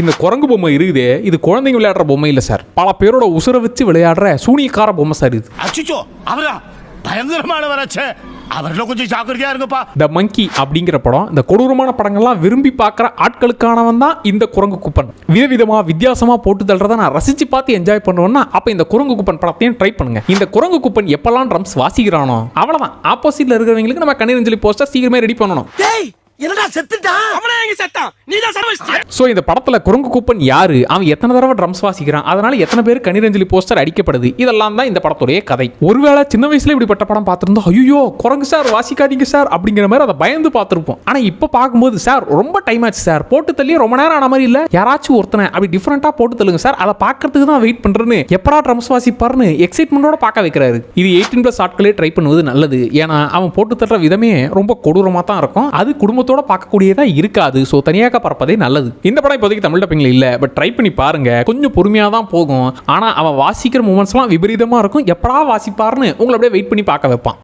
இந்த குரங்கு பொம்மை இருக்குதே. இது குழந்தைங்க விளையாடுற பொம்மை இல்லை சார். பல பேரோட உசுரை வச்சு விளையாடுற சூனியக்கார பொம்மை சார் இது. அச்சிச்சோ அவரா? பயங்கரமானவராச்சே அவர்ல கொஞ்சம் ஜாக்கிரதையா இருங்கப்பா. த மங்கி அப்படிங்கிற படம் இந்த கொடூரமான படங்கள்லாம் விரும்பி பார்க்குற ஆட்களுக்கானவன் தான் இந்த குரங்கு குப்பன். விதவிதமா வித்தியாசமா போட்டு தள்ளுறத நான் ரசிச்சு பார்த்து என்ஜாய் பண்ணுவேன்னா அப்ப இந்த குரங்கு குப்பன் படத்தையும் ட்ரை பண்ணுங்க. இந்த குரங்கு குப்பன் எப்பெல்லாம் ட்ரம்ஸ் வாசிக்கிறானோ அவ்வளவுதான். ஆப்போசிட்ல இருக்கிறவங்களுக்கு நம்ம கண்ணீரஞ்சலி போஸ்டர் சீக்கிரமே ரெடி பண்ணணும். டேய் என்னடா செத்துட்டான் ஸோ இந்த படத்தில் குரங்கு கூப்பன் யாரு? அவன் எத்தனை தடவை ட்ரம்ஸ் வாசிக்கிறான்? அதனால எத்தனை பேர் கனிரஞ்சலி போஸ்டர் அடிக்கப்படுது? இதெல்லாம் தான் இந்த படத்துடைய கதை. ஒருவேளை சின்ன வயசுல இப்படிப்பட்ட படம் பார்த்துருந்தோம் ஐயோ குரங்கு சார் வாசிக்காதீங்க சார் அப்படிங்கிற மாதிரி அதை பயந்து பார்த்துருப்போம். ஆனால் இப்போ பார்க்கும்போது சார் ரொம்ப டைம் ஆச்சு சார் போட்டு தள்ளி ரொம்ப நேரம் ஆன மாதிரி இல்லை. யாராச்சும் ஒருத்தனை அப்படி டிஃப்ரெண்ட்டாக போட்டு தள்ளுங்க சார் அதை பார்க்கறதுக்கு தான் வெயிட் பண்ணுறேன்னு எப்படா ட்ரம்ஸ் வாசிப்பாருன்னு எக்ஸைட்மெண்டோட பார்க்க வைக்கிறாரு. இது எயிட்டீன் ப்ளஸ் ஆட்களே ட்ரை பண்ணுவது நல்லது. ஏன்னா அவன் போட்டு தட்டுற விதமே ரொம்ப கொடூரமாக தான் இருக்கும். அது குடும்பத்தோட பார்க்கக்கூடியதாக இருக்காது. ஸோ தனியாக பறப்பதே நல்லது. இந்த படம் இப்போதைக்கு தமிழ் டப்பிங்ல இல்ல பட் ட்ரை பண்ணி பாருங்க. கொஞ்சம் பொறுமையா தான் போகும். ஆனா அவன் வாசிக்கிற மூமெண்ட்ஸ்லாம் விபரீதமா இருக்கும். எப்படா வாசிப்பாருன்னு உங்களை அப்படியே வெயிட் பண்ணி பார்க்க வைப்பான்.